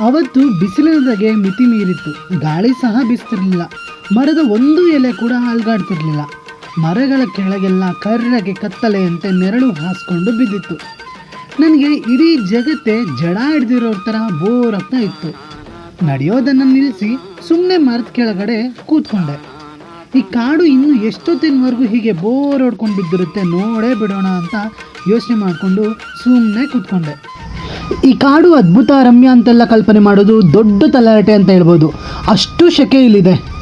ಅವತ್ತು ಬಿಸಿಲಿನದಾಗೆ ಮಿತಿ ಮೀರಿತ್ತು. ಗಾಳಿ ಸಹ ಬಿಸ್ತಿರಲಿಲ್ಲ. ಮರದ ಒಂದು ಎಲೆ ಕೂಡ ಅಲ್ಗಾಡ್ತಿರ್ಲಿಲ್ಲ. ಮರಗಳ ಕೆಳಗೆಲ್ಲ ಕರ್ರಗೆ ಕತ್ತಲೆಯಂತೆ ನೆರಳು ಹಾಸ್ಕೊಂಡು ಬಿದ್ದಿತ್ತು. ನನಗೆ ಇಡೀ ಜಗತ್ತೇ ಜಡ ಹಿಡ್ದಿರೋ ಥರ ಬೋರ್ ಆಗ್ತಾ ಇತ್ತು. ನಡೆಯೋದನ್ನು ನಿಲ್ಲಿಸಿ ಸುಮ್ಮನೆ ಮರದ ಕೆಳಗಡೆ ಕೂತ್ಕೊಂಡೆ. ಈ ಕಾಡು ಇನ್ನು ಎಷ್ಟೊತ್ತಿನವರೆಗೂ ಹೀಗೆ ಬೋರ್ ಹೊಡ್ಕೊಂಡು ಬಿದ್ದಿರುತ್ತೆ ನೋಡೇ ಬಿಡೋಣ ಅಂತ ಯೋಚನೆ ಮಾಡಿಕೊಂಡು ಸುಮ್ಮನೆ ಕೂತ್ಕೊಂಡೆ. ಈ ಕಾಡು ಅದ್ಭುತ ರಮ್ಯ ಅಂತೆಲ್ಲ ಕಲ್ಪನೆ ಮಾಡೋದು ದೊಡ್ಡ ತಲಾಟೆ ಅಂತ ಹೇಳ್ಬೋದು. ಅಷ್ಟು ಶೆಕೆ ಇಲ್ಲಿದೆ.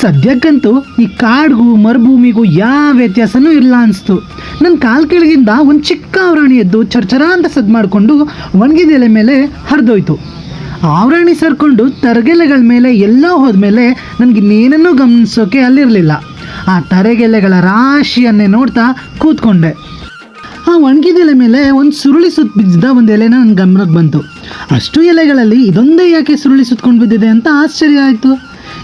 ಸದ್ಯಕ್ಕಂತೂ ಈ ಕಾಡಿಗೂ, ಮರುಭೂಮಿಗೂ ಯಾವ ವ್ಯತ್ಯಾಸನೂ ಇಲ್ಲ ಅನಿಸ್ತು. ನನ್ನ ಕಾಲ್ ಕೆಳಗಿಂದ ಒಂದು ಚಿಕ್ಕ ಅವರಾಣಿ ಎದ್ದು ಚರ್ಚರ ಅಂತ ಸದ್ದು ಮಾಡಿಕೊಂಡು ಒಣಗಿದ ಎಲೆ ಮೇಲೆ ಹರಿದೋಯ್ತು. ಆವರಾಣಿ ಸರ್ಕೊಂಡು ತರಗೆಲೆಗಳ ಮೇಲೆ ಎಲ್ಲೋ ಹೋದ್ಮೇಲೆ ನನಗೆ ಇನ್ನೇನನ್ನೂ ಗಮನಿಸೋಕೆ ಅಲ್ಲಿರಲಿಲ್ಲ. ಆ ತರಗೆಲೆಗಳ ರಾಶಿಯನ್ನೇ ನೋಡ್ತಾ ಕೂತ್ಕೊಂಡೆ. ಆ ಒಣಗಿದ ಎಲೆ ಮೇಲೆ ಒಂದು ಸುರುಳಿ ಸುತ್ತ ಬಿದ್ದಿದ್ದ ಒಂದು ಎಲೆನ ನನ್ನ ಗಮನಕ್ಕೆ ಬಂತು. ಅಷ್ಟು ಎಲೆಗಳಲ್ಲಿ ಇದೊಂದೇ ಯಾಕೆ ಸುರುಳಿ ಸುತ್ಕೊಂಡು ಬಿದ್ದಿದೆ ಅಂತ ಆಶ್ಚರ್ಯ ಆಯಿತು.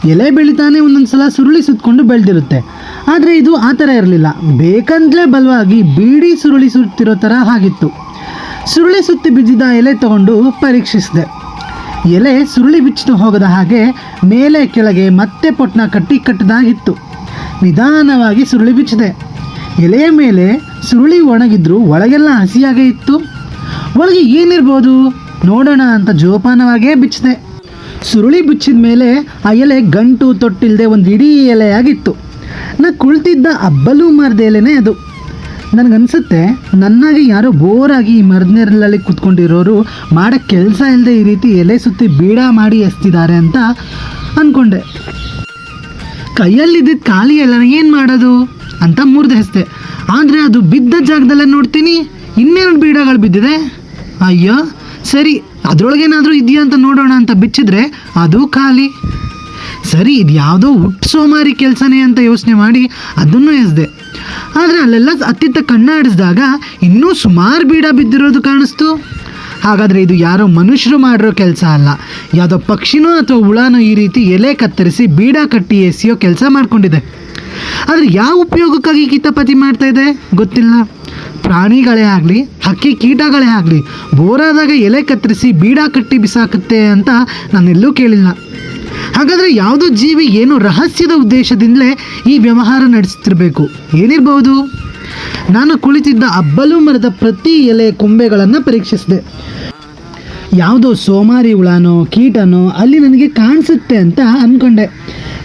ಎಲೆ ಬೆಳಿತಾನೆ ಒಂದೊಂದು ಸಲ ಸುರುಳಿ ಸುತ್ತಕೊಂಡು ಬೆಳೆದಿರುತ್ತೆ. ಆದರೆ ಇದು ಆ ಥರ ಇರಲಿಲ್ಲ. ಬೇಕಂತಲೇ ಬಲವಾಗಿ ಬೀಡಿ ಸುರುಳಿ ಸುತ್ತಿರೋ ಥರ ಆಗಿತ್ತು. ಸುರುಳಿ ಸುತ್ತಿ ಬಿದ್ದಿದ್ದ ಎಲೆ ತಗೊಂಡು ಪರೀಕ್ಷಿಸಿದೆ. ಎಲೆ ಸುರುಳಿ ಬಿಚ್ಚಿತು ಹೋಗದ ಹಾಗೆ ಮೇಲೆ ಕೆಳಗೆ ಮತ್ತೆ ಪೊಟ್ನ ಕಟ್ಟಿ ಕಟ್ಟದಾಗಿತ್ತು. ನಿಧಾನವಾಗಿ ಸುರುಳಿ ಬಿಚ್ಚಿದೆ. ಎಲೆಯ ಮೇಲೆ ಸುರುಳಿ ಒಣಗಿದ್ರು ಒಳಗೆಲ್ಲ ಹಸಿಯಾಗೇ ಇತ್ತು. ಒಳಗೆ ಏನಿರ್ಬೋದು? ನೋಡೋಣ ಅಂತ ಜೋಪಾನವಾಗೇ ಬಿಚ್ಚಿದೆ. ಸುರುಳಿ ಬಿಚ್ಚಿದ ಮೇಲೆ ಆ ಎಲೆ ಗಂಟು ತೊಟ್ಟಿಲ್ಲದೆ ಒಂದು ಇಡೀ ಎಲೆಯಾಗಿತ್ತು. ನಾ ಕುಳಿತಿದ್ದ ಅಬ್ಬಲು ಮರದ ಎಲೆನೇ ಅದು. ನನಗನ್ಸುತ್ತೆ, ನನ್ನಾಗಿ ಯಾರೋ ಬೋರಾಗಿ ಈ ಮರದ ನೆರಳಲ್ಲಿ ಕೂತ್ಕೊಂಡಿರೋರು ಮಾಡೋ ಕೆಲಸ ಇಲ್ಲದೆ ಈ ರೀತಿ ಎಲೆ ಸುತ್ತಿ ಬೀಡ ಮಾಡಿ ಎಸ್ತಿದ್ದಾರೆ ಅಂತ ಅಂದ್ಕೊಂಡೆ ಕೈಯಲ್ಲಿದ್ದಿದ್ದ ಖಾಲಿ ಎಲ್ಲ ಏನು ಮಾಡೋದು? ಅಂತ ಮುರಿದು ಹೆಸ್ದೆ ಆದರೆ ಅದು ಬಿದ್ದ ಜಾಗದಲ್ಲೇ ನೋಡ್ತೀನಿ, ಇನ್ನೆರಡು ಬೀಡಗಳು ಬಿದ್ದಿದೆ. ಅಯ್ಯೋ, ಸರಿ, ಅದರೊಳಗೇನಾದರೂ ಇದೆಯಾ ಅಂತ ನೋಡೋಣ ಅಂತ ಬಿಚ್ಚಿದ್ರೆ ಅದು ಖಾಲಿ. ಸರಿ ಇದು ಯಾವುದೋ ಹುಟ್ಟು ಸೋಮಾರಿ ಕೆಲಸನೇ ಅಂತ ಯೋಚನೆ ಮಾಡಿ ಅದನ್ನು ಎಸ್ದೆ. ಆದರೆ ಅಲ್ಲೆಲ್ಲ ಅತ್ತಿತ್ತ ಕಣ್ಣಾಡಿಸಿದಾಗ ಇನ್ನೂ ಸುಮಾರು ಬೀಡ ಬಿದ್ದಿರೋದು ಕಾಣಿಸ್ತು. ಹಾಗಾದರೆ ಇದು ಯಾರೋ ಮನುಷ್ಯರು ಮಾಡಿರೋ ಕೆಲಸ ಅಲ್ಲ. ಯಾವುದೋ ಪಕ್ಷಿನೋ ಅಥವಾ ಹುಳನೋ ಈ ರೀತಿ ಎಲೆ ಕತ್ತರಿಸಿ ಬೀಡ ಕಟ್ಟಿ ಎಸೆಯೋ ಕೆಲಸ ಮಾಡ್ಕೊಂಡಿದೆ. ಆದರೆ ಯಾವ ಉಪಯೋಗಕ್ಕಾಗಿ ಕೀಟಪತಿ ಮಾಡ್ತಾ ಇದೆ? ಗೊತ್ತಿಲ್ಲ. ಪ್ರಾಣಿಗಳೇ ಆಗಲಿ, ಹಕ್ಕಿ ಕೀಟಗಳೇ ಆಗಲಿ, ಬೋರಾದಾಗ ಎಲೆ ಕತ್ತರಿಸಿ ಬೀಡ ಕಟ್ಟಿ ಬಿಸಾಕುತ್ತೆ ಅಂತ ನಾನೆಲ್ಲೂ ಕೇಳಿಲ್ಲ. ಹಾಗಾದರೆ ಯಾವುದೋ ಜೀವಿ ಏನೋ ರಹಸ್ಯದ ಉದ್ದೇಶದಿಂದಲೇ ಈ ವ್ಯವಹಾರ ನಡೆಸ್ತಿರಬೇಕು? ಏನಿರ್ಬೋದು? ನಾನು ಕುಳಿತಿದ್ದ ಅಬ್ಬಲು ಮರದ ಪ್ರತಿ ಎಲೆ ಕೊಂಬೆಗಳನ್ನು ಪರೀಕ್ಷಿಸಿದೆ. ಯಾವುದೋ ಸೋಮಾರಿ ಹುಳನೋ ಕೀಟನೋ ಅಲ್ಲಿ ನನಗೆ ಕಾಣಿಸುತ್ತೆ ಅಂತ ಅಂದ್ಕೊಂಡೆ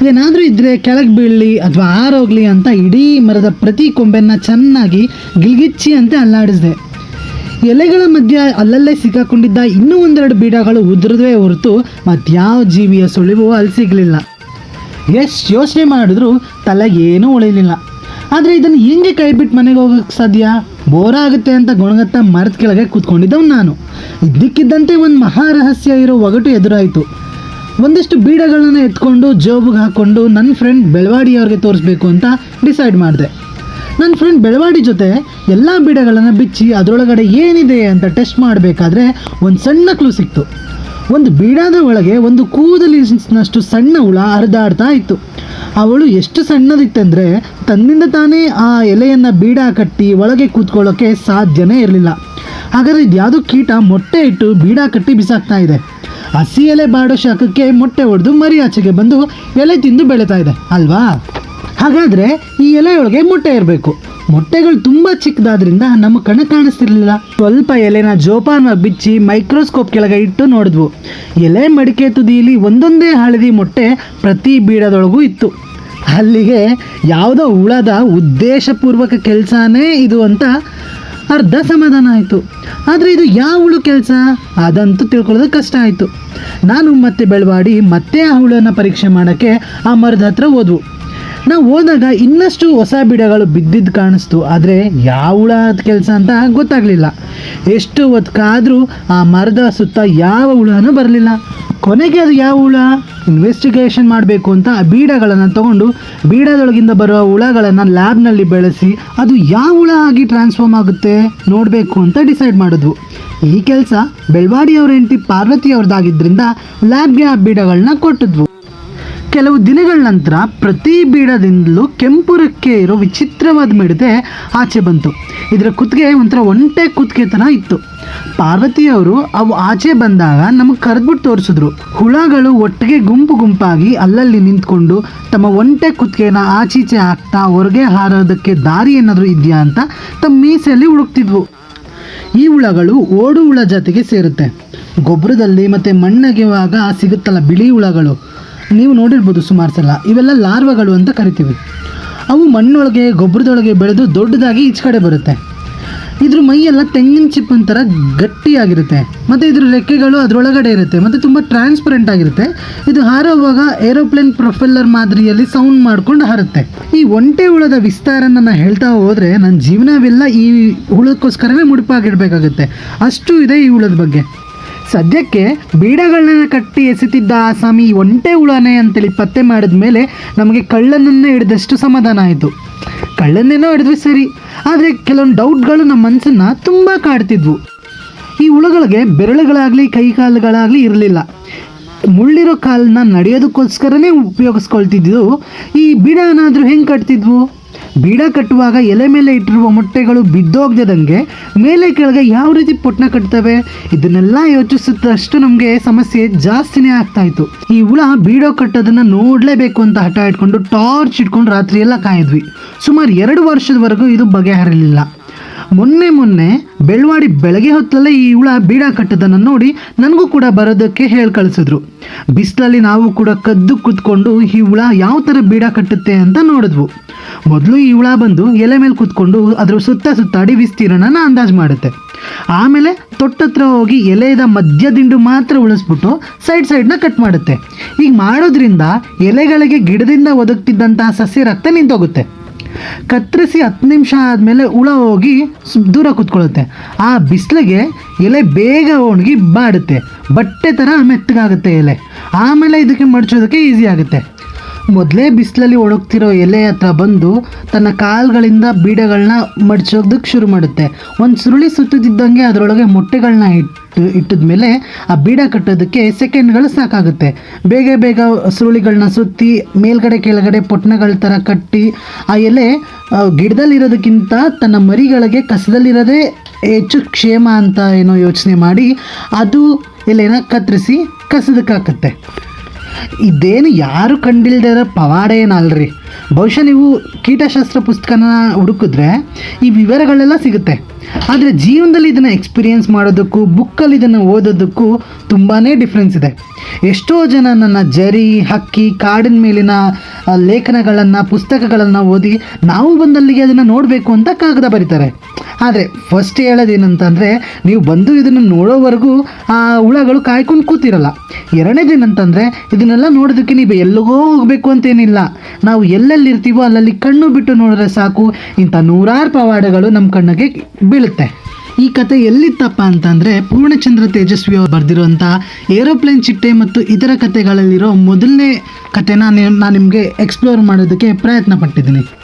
ಏನಾದರೂ ಇದ್ದರೆ ಕೆಳಗೆ ಬೀಳಲಿ ಅಥವಾ ಆರೋಗ್ಲಿ ಅಂತ ಇಡೀ ಮರದ ಪ್ರತಿ ಕೊಂಬೆನ ಚೆನ್ನಾಗಿ ಗಿಲ್ಗಿಚ್ಚಿ ಅಂತ ಅಲ್ಲಾಡಿಸಿದೆ. ಎಲೆಗಳ ಮಧ್ಯ ಅಲ್ಲಲ್ಲೇ ಸಿಕ್ಕಾಕೊಂಡಿದ್ದ ಇನ್ನೂ ಒಂದೆರಡು ಬೀಡಗಳು ಉದುರದೇ ಹೊರತು ಮತ್ಯಾವ ಜೀವಿಯ ಸುಳಿವು ಅಲ್ಲಿ ಸಿಗಲಿಲ್ಲ. ಎಷ್ಟು ಯೋಚನೆ ಮಾಡಿದ್ರೂ ತಲೆಗೇನೂ ಉಳಿಲಿಲ್ಲ. ಆದರೆ ಇದನ್ನು ಹೆಂಗೆ ಕೈ ಬಿಟ್ಟು ಮನೆಗೆ ಹೋಗೋಕ್ಕೆ ಸಾಧ್ಯ? ಬೋರ್ ಆಗುತ್ತೆ ಅಂತ ಗುಣಗತ್ತ ಮರದ ಕೆಳಗೆ ಕೂತ್ಕೊಂಡಿದ್ದವ್ ನಾನು. ಇದ್ದಕ್ಕಿದ್ದಂತೆ ಒಂದು ಮಹಾರಹಸ್ಯ ಇರೋ ಒಗಟು ಎದುರಾಯಿತು. ಒಂದಿಷ್ಟು ಬೀಡಗಳನ್ನು ಎತ್ಕೊಂಡು ಜೋಬಿಗೆ ಹಾಕ್ಕೊಂಡು ನನ್ನ ಫ್ರೆಂಡ್ ಬೆಳವಾಡಿ ಅವ್ರಿಗೆ ತೋರಿಸ್ಬೇಕು ಅಂತ ಡಿಸೈಡ್ ಮಾಡಿದೆ. ನನ್ನ ಫ್ರೆಂಡ್ ಬೆಳವಾಡಿ ಜೊತೆ ಎಲ್ಲ ಬೀಡಗಳನ್ನು ಬಿಚ್ಚಿ ಅದರೊಳಗಡೆ ಏನಿದೆ ಅಂತ ಟೆಸ್ಟ್ ಮಾಡಬೇಕಾದ್ರೆ ಒಂದು ಸಣ್ಣ ಕ್ಲೂ ಸಿಕ್ತು. ಒಂದು ಬೀಡಾದ ಒಳಗೆ ಒಂದು ಕೂದಲಿನಷ್ಟು ಸಣ್ಣ ಹುಳ ಹರಿದಾಡ್ತಾ ಇತ್ತು. ಅವಳು ಎಷ್ಟು ಸಣ್ಣದಿತ್ತಂದರೆ ತನ್ನಿಂದ ತಾನೇ ಆ ಎಲೆಯನ್ನು ಬೀಡ ಕಟ್ಟಿ ಒಳಗೆ ಕೂತ್ಕೊಳ್ಳೋಕ್ಕೆ ಸಾಧ್ಯನೇ ಇರಲಿಲ್ಲ. ಹಾಗಾದರೆ ಇದ್ಯಾವುದೋ ಕೀಟ ಮೊಟ್ಟೆ ಇಟ್ಟು ಬೀಡ ಕಟ್ಟಿ ಬಿಸಾಕ್ತಾ ಇದೆ. ಹಸಿ ಎಲೆ ಬಾಡೋ ಶಾಖಕ್ಕೆ ಮೊಟ್ಟೆ ಹೊಡೆದು ಮರಿ ಆಚೆಗೆ ಬಂದು ಎಲೆ ತಿಂದು ಬೆಳೀತಾ ಇದೆ, ಅಲ್ವಾ? ಹಾಗಾದರೆ ಈ ಎಲೆಯೊಳಗೆ ಮೊಟ್ಟೆ ಇರಬೇಕು. ಮೊಟ್ಟೆಗಳು ತುಂಬ ಚಿಕ್ಕದಾದ್ರಿಂದ ನಮ್ಮ ಕಣ್ಣು ಕಾಣಿಸ್ತಿರ್ಲಿಲ್ಲ. ಸ್ವಲ್ಪ ಎಲೆನ ಜೋಪಾನವಾಗಿ ಬಿಚ್ಚಿ ಮೈಕ್ರೋಸ್ಕೋಪ್ ಕೆಳಗೆ ಇಟ್ಟು ನೋಡಿದ್ವು. ಎಲೆ ಮಡಿಕೆ ತುದಿಯಲ್ಲಿ ಒಂದೊಂದೇ ಹಳದಿ ಮೊಟ್ಟೆ ಪ್ರತಿ ಬೀಡದೊಳಗೂ ಇತ್ತು. ಅಲ್ಲಿಗೆ ಯಾವುದೋ ಹುಳದ ಉದ್ದೇಶಪೂರ್ವಕ ಕೆಲಸನೇ ಇದು ಅಂತ ಅರ್ಧ ಸಮಾಧಾನ ಆಯಿತು. ಆದರೆ ಇದು ಯಾವ ಹುಳು ಕೆಲಸ? ಅದಂತೂ ತಿಳ್ಕೊಳ್ಳೋದು ಕಷ್ಟ ಆಯಿತು. ನಾನು ಮತ್ತೆ ಬೆಳವಾಡಿ ಮತ್ತೆ ಆ ಹುಳನ್ನು ಪರೀಕ್ಷೆ ಮಾಡೋಕ್ಕೆ ಆ ಮರದ ಹತ್ರ ಹೋದ್ವು. ನಾವು ಹೋದಾಗ ಇನ್ನಷ್ಟು ಹೊಸ ಬಿಡಗಳು ಬಿದ್ದಿದ್ದು ಕಾಣಿಸ್ತು, ಆದರೆ ಯಾವ ಅದು ಕೆಲಸ ಅಂತ ಗೊತ್ತಾಗಲಿಲ್ಲ. ಎಷ್ಟು ಹೊತ್ಕಾದರೂ ಆ ಮರದ ಸುತ್ತ ಯಾವ ಹುಳನೂ ಬರಲಿಲ್ಲ. ಕೊನೆಗೆ ಅದು ಯಾವ ಹುಳ? ಇನ್ವೆಸ್ಟಿಗೇಷನ್ ಮಾಡಬೇಕು ಅಂತ ಆ ಬೀಡಗಳನ್ನು ತಗೊಂಡು ಬೀಡದೊಳಗಿಂದ ಬರುವ ಹುಳಗಳನ್ನು ಲ್ಯಾಬ್ನಲ್ಲಿ ಬೆಳೆಸಿ ಅದು ಯಾವ ಹುಳ ಆಗಿ ಟ್ರಾನ್ಸ್ಫಾರ್ಮ್ ಆಗುತ್ತೆ ನೋಡಬೇಕು ಅಂತ ಡಿಸೈಡ್ ಮಾಡಿದ್ವು ಈ ಕೆಲಸ ಬೆಳವಾಡಿಯವ್ರ ಹೆಂಡತಿ ಪಾರ್ವತಿ ಅವ್ರದ್ದಾಗಿದ್ದರಿಂದ ಲ್ಯಾಬ್ಗೆ ಆ ಬೀಡಗಳನ್ನ ಕೊಟ್ಟಿದ್ವು. ಕೆಲವು ದಿನಗಳ ನಂತರ ಪ್ರತಿ ಬೀಡದಿಂದಲೂ ಕೆಂಪು ರೆಕ್ಕೆ ಇರೋ ವಿಚಿತ್ರವಾದ ಮಿಡತೆ ಆಚೆ ಬಂತು. ಇದರ ಕುತ್ತಿಗೆ ಒಂಥರ ಒಂಟೆ ಕುತ್ತಿಗೆ ತನ ಇತ್ತು. ಪಾರ್ವತಿಯವರು ಅವು ಆಚೆ ಬಂದಾಗ ನಮಗೆ ಕರೆದ್ಬಿಟ್ಟು ತೋರಿಸಿದ್ರು. ಹುಳಗಳು ಒಟ್ಟಿಗೆ ಗುಂಪು ಗುಂಪಾಗಿ ಅಲ್ಲಲ್ಲಿ ನಿಂತ್ಕೊಂಡು ತಮ್ಮ ಒಂಟೆ ಕುತ್ತಿಗೆನ ಆಚೀಚೆ ಹಾಕ್ತಾ ಹೊರಗೆ ಹಾರೋದಕ್ಕೆ ದಾರಿ ಏನಾದರೂ ಇದೆಯಾ ಅಂತ ತಮ್ಮ ಮೀಸೆಯಲ್ಲಿ ಹುಡುಕ್ತಿದ್ವು. ಈ ಹುಳಗಳು ಓಡು ಹುಳ ಜಾತಿಗೆ ಸೇರುತ್ತೆ. ಗೊಬ್ಬರದಲ್ಲಿ ಮತ್ತು ಮಣ್ಣಗೆವಾಗ ಸಿಗುತ್ತಲ್ಲ ಬಿಳಿ ಹುಳಗಳು. ನೀವು ನೋಡಿರ್ಬೋದು ಸುಮಾರು ಸಲ. ಇವೆಲ್ಲ ಲಾರ್ವಗಳು ಅಂತ ಕರಿತೀವಿ. ಅವು ಮಣ್ಣೊಳಗೆ, ಗೊಬ್ಬರದೊಳಗೆ ಬೆಳೆದು ದೊಡ್ಡದಾಗಿ ಈಚೆ ಕಡೆ ಬರುತ್ತೆ. ಇದ್ರ ಮೈಯೆಲ್ಲ ತೆಂಗಿನ ಚಿಪ್ಪಿನ ಥರ ಗಟ್ಟಿಯಾಗಿರುತ್ತೆ. ಮತ್ತು ಇದ್ರ ರೆಕ್ಕೆಗಳು ಅದರೊಳಗಡೆ ಇರುತ್ತೆ. ಮತ್ತು ತುಂಬ ಟ್ರಾನ್ಸ್ಪರೆಂಟ್ ಆಗಿರುತ್ತೆ. ಇದು ಹಾರುವಾಗ ಏರೋಪ್ಲೇನ್ ಪ್ರೊಫೆಲ್ಲರ್ ಮಾದರಿಯಲ್ಲಿ ಸೌಂಡ್ ಮಾಡ್ಕೊಂಡು ಹಾರುತ್ತೆ. ಈ ಒಂಟೆ ಹುಳದ ವಿಸ್ತಾರನ ನಾನು ಹೇಳ್ತಾ ಹೋದರೆ ನನ್ನ ಜೀವನವೆಲ್ಲ ಈ ಹುಳಕ್ಕೋಸ್ಕರವೇ ಮುಡುಪಾಗಿಡಬೇಕಾಗುತ್ತೆ. ಅಷ್ಟು ಇದೆ ಈ ಹುಳದ ಬಗ್ಗೆ. ಸದ್ಯಕ್ಕೆ ಬೀಡಗಳನ್ನ ಕಟ್ಟಿ ಎಸೆತಿದ್ದ ಈ ಒಂಟೆ ಹುಳನೇ ಅಂತೇಳಿ ಪತ್ತೆ ಮಾಡಿದ ಮೇಲೆ ನಮಗೆ ಕಳ್ಳನನ್ನೇ ಹಿಡಿದಷ್ಟು ಸಮಾಧಾನ ಆಯಿತು. ಕಳ್ಳನ್ನೇನೋ ಹಿಡಿದ್ವಿ ಸರಿ, ಆದರೆ ಕೆಲವೊಂದು ಡೌಟ್ಗಳು ನಮ್ಮ ಮನಸ್ಸನ್ನು ತುಂಬ ಕಾಡ್ತಿದ್ವು. ಈ ಹುಳುಗಳಿಗೆ ಬೆರಳುಗಳಾಗಲಿ ಕೈ ಕಾಲುಗಳಾಗಲಿ ಇರಲಿಲ್ಲ. ಮುಳ್ಳಿರೋ ಕಾಲನ್ನ ನಡೆಯೋದಕ್ಕೋಸ್ಕರನೇ ಉಪಯೋಗಿಸ್ಕೊಳ್ತಿದ್ದು ಈ ಬೀಡ ಏನಾದರೂ ಹೆಂಗೆ ಕಟ್ತಿದ್ವು? ಬೀಡ ಕಟ್ಟುವಾಗ ಎಲೆ ಮೇಲೆ ಇಟ್ಟಿರುವ ಮೊಟ್ಟೆಗಳು ಬಿದ್ದೋಗ್ದಂಗೆ ಮೇಲೆ ಕೆಳಗೆ ಯಾವ ರೀತಿ ಪೊಟ್ನ ಕಟ್ತವೆ? ಇದನ್ನೆಲ್ಲ ಯೋಚಿಸಿದಷ್ಟು ನಮಗೆ ಸಮಸ್ಯೆ ಜಾಸ್ತಿನೇ ಆಗ್ತಾ ಇತ್ತು. ಈ ಹುಳ ಬೀಡೋ ಕಟ್ಟೋದನ್ನ ನೋಡಲೇಬೇಕು ಅಂತ ಹಠ ಇಟ್ಕೊಂಡು ಟಾರ್ಚ್ ಇಟ್ಕೊಂಡು ರಾತ್ರಿ ಎಲ್ಲ ಕಾಯಿದ್ವಿ. ಸುಮಾರು ಎರಡು ವರ್ಷದವರೆಗೂ ಇದು ಬಗೆಹರಿಲಿಲ್ಲ. ಮೊನ್ನೆ ಮೊನ್ನೆ ಬೆಳ್ವಾಡಿ ಬೆಳಗ್ಗೆ ಹೊತ್ತಲ್ಲೇ ಈ ಹುಳ ಬೀಡ ಕಟ್ಟೋದನ್ನು ನೋಡಿ ನನಗೂ ಕೂಡ ಬರೋದಕ್ಕೆ ಹೇಳಿ ಕಳಿಸಿದ್ರು. ಬಿಸಿಲಲ್ಲಿ ನಾವು ಕೂಡ ಕದ್ದು ಕೂತ್ಕೊಂಡು ಈ ಹುಳ ಯಾವ ಥರ ಬೀಡ ಕಟ್ಟುತ್ತೆ ಅಂತ ನೋಡಿದ್ವು. ಮೊದಲು ಈ ಹುಳ ಬಂದು ಎಲೆ ಮೇಲೆ ಕೂತ್ಕೊಂಡು ಅದರ ಸುತ್ತ ಸುತ್ತಾಡಿ ವಿಸ್ತೀರ್ಣನ ಅಂದಾಜು ಮಾಡುತ್ತೆ. ಆಮೇಲೆ ತೊಟ್ಟತ್ರ ಹೋಗಿ ಎಲೆಯದ ಮಧ್ಯದಿಂಡು ಮಾತ್ರ ಉಳಿಸ್ಬಿಟ್ಟು ಸೈಡ್ ಸೈಡ್ನ ಕಟ್ ಮಾಡುತ್ತೆ. ಈಗ ಮಾಡೋದ್ರಿಂದ ಎಲೆಗಳಿಗೆ ಗಿಡದಿಂದ ಒದಗ್ತಿದ್ದಂತಹ ಸಸ್ಯ ರಕ್ತ ನಿಂತೋಗುತ್ತೆ. ಕತ್ತರಿಸಿ ಹತ್ತು ನಿಮಿಷ ಆದಮೇಲೆ ಹುಳ ಹೋಗಿ ದೂರ ಕೂತ್ಕೊಳ್ಳುತ್ತೆ. ಆ ಬಿಸಿಲಿಗೆ ಎಲೆ ಬೇಗ ಒಣಗಿ ಬಾಡುತ್ತೆ. ಬಟ್ಟೆ ಥರ ಮೆತ್ತಗಾಗುತ್ತೆ ಎಲೆ. ಆಮೇಲೆ ಇದಕ್ಕೆ ಮಡಚೋದಕ್ಕೆ ಈಸಿ ಆಗುತ್ತೆ. ಮೊದಲೇ ಬಿಸಿಲಲ್ಲಿ ಒಣಗ್ತಿರೋ ಎಲೆ ಹತ್ರ ಬಂದು ತನ್ನ ಕಾಲುಗಳಿಂದ ಬೀಡಗಳನ್ನ ಮಡ್ಚೋದಕ್ಕೆ ಶುರು ಮಾಡುತ್ತೆ. ಒಂದು ಸುರುಳಿ ಸುತ್ತಿದ್ದಂಗೆ ಅದರೊಳಗೆ ಮೊಟ್ಟೆಗಳನ್ನ ಇಟ್ಟು ಇಟ್ಟಿದ ಮೇಲೆ ಆ ಬೀಡ ಕಟ್ಟೋದಕ್ಕೆ ಸೆಕೆಂಡ್ಗಳು ಸಾಕಾಗುತ್ತೆ. ಬೇಗ ಬೇಗ ಸುರುಳಿಗಳನ್ನ ಸುತ್ತಿ, ಮೇಲ್ಗಡೆ ಕೆಳಗಡೆ ಪೊಟ್ಟಣಗಳ ಥರ ಕಟ್ಟಿ, ಆ ಎಲೆ ಗಿಡದಲ್ಲಿರೋದಕ್ಕಿಂತ ತನ್ನ ಮರಿಗಳಿಗೆ ಕಸದಲ್ಲಿರೋದೇ ಹೆಚ್ಚು ಕ್ಷೇಮ ಅಂತ ಏನೋ ಯೋಚನೆ ಮಾಡಿ ಅದು ಎಲೆನ ಕತ್ತರಿಸಿ ಕಸದಕ್ಕೆ ಹಾಕುತ್ತೆ. ಇದೇನು ಯಾರು ಕಂಡಿಲ್ದೇ ಇರೋ ಪವಾಡ ಏನಲ್ರಿ? ಬಹುಶಃ ನೀವು ಕೀಟಶಾಸ್ತ್ರ ಪುಸ್ತಕನ ಹುಡುಕಿದ್ರೆ ಈ ವಿವರಗಳೆಲ್ಲ ಸಿಗುತ್ತೆ. ಆದರೆ ಜೀವನದಲ್ಲಿ ಇದನ್ನು ಎಕ್ಸ್ಪೀರಿಯೆನ್ಸ್ ಮಾಡೋದಕ್ಕೂ ಬುಕ್ಕಲ್ಲಿ ಇದನ್ನು ಓದೋದಕ್ಕೂ ತುಂಬಾ ಡಿಫ್ರೆನ್ಸ್ ಇದೆ. ಎಷ್ಟೋ ಜನ ನನ್ನ ಜರಿ, ಹಕ್ಕಿ, ಕಾಡಿನ ಮೇಲಿನ ಲೇಖನಗಳನ್ನು, ಪುಸ್ತಕಗಳನ್ನು ಓದಿ ನಾವು ಬಂದಲ್ಲಿಗೆ ಅದನ್ನು ನೋಡಬೇಕು ಅಂತ ಕಾಗದ ಬರೀತಾರೆ. ಆದರೆ ಫಸ್ಟ್ ಹೇಳೋದೇನಂತಂದರೆ, ನೀವು ಬಂದು ಇದನ್ನು ನೋಡೋವರೆಗೂ ಆ ಹುಳಗಳು ಕಾಯ್ಕೊಂಡು ಕೂತಿರಲ್ಲ. ಎರಡನೇದೇನಂತಂದರೆ, ಇದನ್ನೆಲ್ಲ ನೋಡೋದಕ್ಕೆ ನೀವು ಎಲ್ಲಿಗೋ ಹೋಗಬೇಕು ಅಂತೇನಿಲ್ಲ. ನಾವು ಎಲ್ಲೆಲ್ಲಿ ಇರ್ತೀವೋ ಅಲ್ಲಲ್ಲಿ ಕಣ್ಣು ಬಿಟ್ಟು ನೋಡಿದ್ರೆ ಸಾಕು. ಇಂಥ ನೂರಾರು ಪವಾಡಗಳು ನಮ್ಮ ಕಣ್ಣಿಗೆ ಬೀಳುತ್ತೆ. ಈ ಕತೆ ಎಲ್ಲಿತ್ತಪ್ಪ ಅಂತಂದರೆ ಪೂರ್ಣಚಂದ್ರ ತೇಜಸ್ವಿ ಅವರು ಬರೆದಿರುವಂಥ ಏರೋಪ್ಲೇನ್ ಚಿಟ್ಟೆ ಮತ್ತು ಇತರ ಕತೆಗಳಲ್ಲಿರೋ ಮೊದಲನೇ ಕತೆನ ನಾನು ನಿಮಗೆ ಎಕ್ಸ್ಪ್ಲೋರ್ ಮಾಡೋದಕ್ಕೆ ಪ್ರಯತ್ನ ಪಟ್ಟಿದ್ದೀನಿ.